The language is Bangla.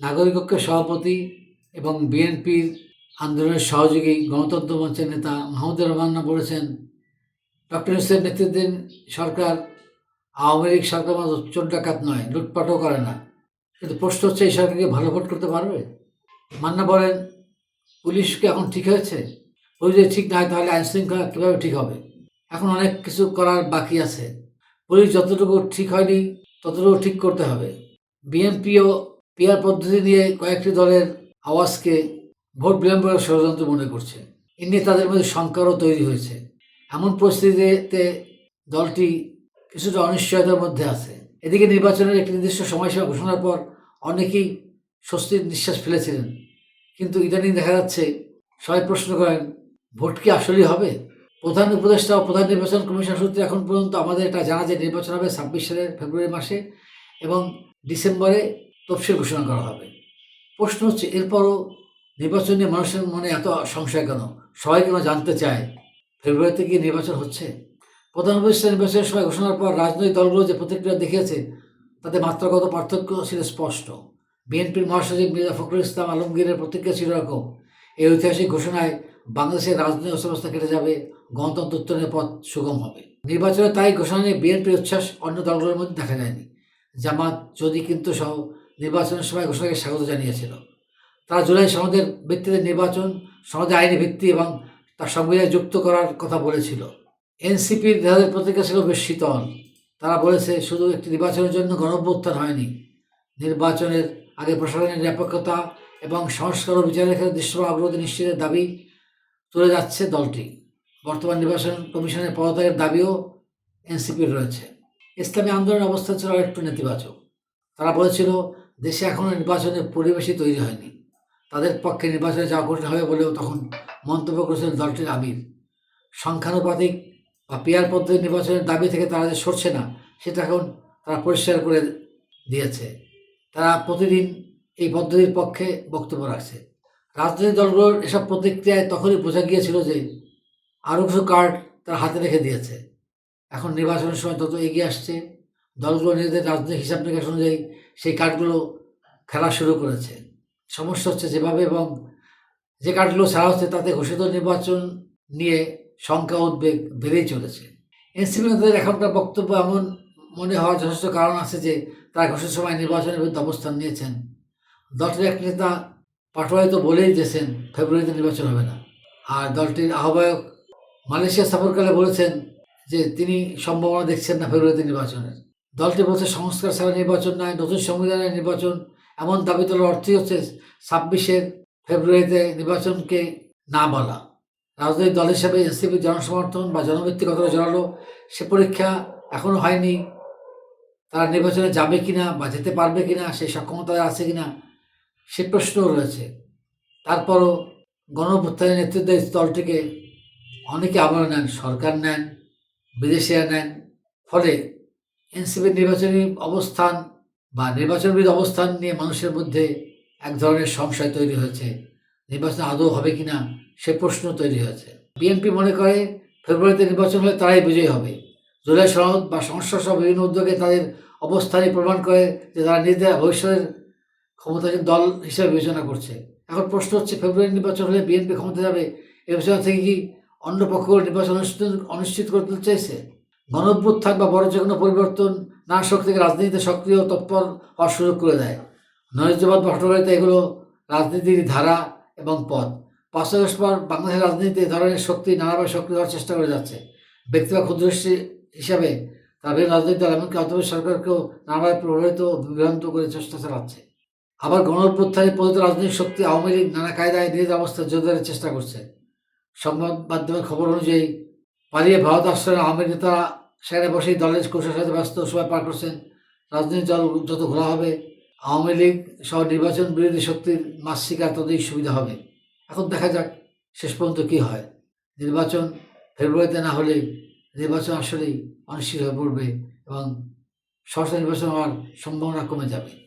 নাগরিক ঐক্যের সভাপতি এবং বিএনপির আন্দোলনের সহযোগী গণতন্ত্র মঞ্চের নেতা মাহমুদুর রহমান বলেছেন, ডক্টর ইউসেফ নেতৃত্বাধীন সরকার আওয়ামী লীগ সরকার মতো চোর ডাকাত নয়, লুটপাটও করে না। কিন্তু প্রশ্ন হচ্ছে, এই সরকারকে ভালো ভোট করতে পারবে? মান্না বলেন পুলিশকে এখন ঠিক হয়েছে? পুলিশ যদি ঠিক না হয় তাহলে আইন শৃঙ্খলা কীভাবে ঠিক হবে? এখন অনেক কিছু করার বাকি আছে। পুলিশ যতটুকু ঠিক হয়নি, ততটুকু ঠিক করতে হবে। বিএনপিও পিয়ার পদ্ধতি নিয়ে কয়েকটি দলের আওয়াজকে ভোট বিলম্বের ষড়যন্ত্র মনে করছে। এ নিয়ে তাদের মধ্যে শঙ্কারও তৈরি হয়েছে। এমন পরিস্থিতিতে দলটি কিছুটা অনিশ্চয়তার মধ্যে আছে। এদিকে নির্বাচনের একটি নির্দিষ্ট সময়সীমা ঘোষণার পর অনেকেই স্বস্তির নিঃশ্বাস ফেলেছিলেন। কিন্তু ইদানিং দেখা যাচ্ছে, সবাই প্রশ্ন করেন, ভোট কি আসলেই হবে? প্রধান উপদেষ্টা ও প্রধান নির্বাচন কমিশন সূত্রে এখন পর্যন্ত আমাদের এটা জানা যে নির্বাচন হবে ছাব্বিশ সালের ফেব্রুয়ারি মাসে এবং ডিসেম্বরে তফসিল ঘোষণা করা হবে। প্রশ্ন হচ্ছে, এরপরও নির্বাচন নিয়ে মানুষের মনে এত সংশয় কেন? সবাই কেন জানতে চায়? ফেব্রুয়ারিতে কি নির্বাচন হচ্ছে? প্রধান উপদেষ্টা নির্বাচনের সময় ঘোষণার পর রাজনৈতিক দলগুলো যে প্রতিক্রিয়া দেখিয়েছে, তাতে মাত্রাগত পার্থক্য ছিল স্পষ্ট। বিএনপির মহাসচিব মির্জা ফখরুল ইসলাম আলমগীরের প্রতিক্রিয়া ছিল এরকম, এই ঐতিহাসিক ঘোষণায় বাংলাদেশের রাজনৈতিক অবস্থা কেটে যাবে, গণতন্ত্র উত্তরণের পথ সুগম হবে। নির্বাচনে তাই ঘোষণা নিয়ে বিএনপির উচ্ছ্বাস অন্য দলগুলোর মধ্যে দেখা যায়নি। জামাত, যদি কিন্তু সহ নির্বাচনের সময় ঘোষণাকে স্বাগত জানিয়েছিল। তারা জুলাই সনদের ভিত্তিতে নির্বাচন, সনদে আইনি ভিত্তি এবং তার সংবিধানে যুক্ত করার কথা বলেছিল। এনসিপির দেহাদের প্রতিক্রিয়া ছিল বেশ শীতল। তারা বলেছে, শুধু একটি নির্বাচনের জন্য গণঅভ্যুত্থান হয়নি। নির্বাচনের আগে প্রশাসনের নিরপেক্ষতা এবং সংস্কার ও বিচারের ক্ষেত্রে দৃশ্যমান অগ্রগতি নিশ্চিতের দাবি তুলে যাচ্ছে দলটি। বর্তমান নির্বাচন কমিশনের পদত্যাগের দাবিও এনসিপির রয়েছে। ইসলামী আন্দোলনের অবস্থা ছিল একটু নেতিবাচক। তারা বলেছিল দেশে এখনও নির্বাচনের পরিবেশই তৈরি হয়নি। তাদের পক্ষে নির্বাচনে যাওয়া কঠিন হবে বলেও তখন মন্তব্য করেছিলেন দলটির আমির। সংখ্যানুপাতিক বা পিয়ার পদ্ধতি নির্বাচনের দাবি থেকে তারা যে সরছে না, সেটা এখন তারা পরিষ্কার করে দিয়েছে। তারা প্রতিদিন এই পদ্ধতির পক্ষে বক্তব্য রাখছে। রাজনৈতিক দলগুলোর এসব প্রতিক্রিয়ায় তখনই বোঝা গিয়েছিল যে আরও কিছু কার্ড তার হাতে রেখে দিয়েছে। এখন নির্বাচনের সময় তত এগিয়ে আসছে দলগুলো নিজেদের রাজনৈতিক হিসাব নিকাশ অনুযায়ী সেই কার্ডগুলো খেলা শুরু করেছে। সমস্যা হচ্ছে যেভাবে এবং যে কার্ডগুলো ছাড়া হচ্ছে তাতে ঘোষিত নির্বাচন নিয়ে সংখ্যা উদ্বেগ বেড়েই চলেছে। এনসিপি নেতাদের এখনকার বক্তব্য এমন মনে হওয়ার যথেষ্ট কারণ আছে যে তারা ঘোষিত সময় নির্বাচনের বিরুদ্ধে অবস্থান নিয়েছেন। দলটির এক নেতা পাটোয়ারি তো বলেই দিয়েছেন, ফেব্রুয়ারিতে নির্বাচন হবে না। আর দলটির আহ্বায়ক মালয়েশিয়া সফরকালে বলেছেন যে তিনি সম্ভাবনা দেখছেন না ফেব্রুয়ারিতে নির্বাচনের। দলটি বলছে, সংস্কার ছাড়া নির্বাচন নয়, নতুন সংবিধানের নির্বাচন। এমন দাবি তোলার অর্থই হচ্ছে ছাব্বিশের ফেব্রুয়ারিতে নির্বাচনকে না বলা। রাজনৈতিক দল হিসেবে এনসিপি জনসমর্থন বা জনভিত্তিক কতটা জড়ালো সে পরীক্ষা এখনও হয়নি। তারা নির্বাচনে যাবে কিনা বা যেতে পারবে কিনা সেই সক্ষমতা আছে কিনা, সে প্রশ্নও রয়েছে। তারপরও গণঅভ্যুত্থানের নেতৃত্বে দলটিকে অনেকে আবার নেন, সরকার নেন, বিদেশিরা নেন। ফলে এনসিপির নির্বাচনী অবস্থান বা নির্বাচন বিরোধী অবস্থান নিয়ে মানুষের মধ্যে এক ধরনের সংশয় তৈরি হয়েছে। নির্বাচন আদৌ হবে কি না সে প্রশ্ন তৈরি হয়েছে। বিএনপি মনে করে ফেব্রুয়ারিতে নির্বাচন হলে তারাই বিজয়ী হবে। জুলাই সনদ বা সংস্থা সহ বিভিন্ন উদ্যোগে তাদের অবস্থানই প্রমাণ করে যে তারা নিজেদের ভবিষ্যতের ক্ষমতাসীন দল হিসেবে বিবেচনা করছে। এখন প্রশ্ন হচ্ছে, ফেব্রুয়ারি নির্বাচন হলে বিএনপি ক্ষমতা যাবে এ বিষয় থেকে কি অন্য পক্ষগুলো নির্বাচন অনুষ্ঠিত করতে চাইছে? গণঅভ্যুত্থান বা বড় যে কোনো পরিবর্তন না শক্তিকে রাজনীতিতে সক্রিয় তৎপর হওয়ার সুযোগ করে দেয়। নৈরাজ্যবাদ বা হটকারিতা এগুলো রাজনীতির ধারা এবং পথ। পাঁচ পর বাংলাদেশের রাজনীতিতে এ ধরনের শক্তি নানাভাবে সক্রিয় হওয়ার চেষ্টা করে যাচ্ছে। ব্যক্তি বা ক্ষুদ্রদৃষ্টি হিসাবে বিভিন্ন রাজনৈতিক দল এমনকি অন্তর্বর্তী সরকারকেও নানাভাবে প্রভাবিত বিভ্রান্ত করে চেষ্টা চালাচ্ছে। আবার গণ অভ্যুত্থানে পতিত রাজনৈতিক শক্তি আওয়ামী লীগ নানা কায়দায় নিজেদের অবস্থা জোরদারের চেষ্টা করছে। সংবাদ মাধ্যমের খবর অনুযায়ী, পালিয়ে ভারত আশ্রয়ের আওয়ামী নেতারা সেখানে বসেই দলের কোষের সাথে ব্যস্ত, সময় পার করছেন। রাজনৈতিক দল যত ঘোরা হবে, আওয়ামী লীগ সহ নির্বাচন বিরোধী শক্তির মাস শিকার ততই সুবিধা হবে। এখন দেখা যাক শেষ পর্যন্ত কী হয়। নির্বাচন ফেব্রুয়ারিতে না হলে নির্বাচন আসলেই অনিশ্চিত হয়ে পড়বে এবং সরকার নির্বাচন হওয়ার সম্ভাবনা কমে যাবে।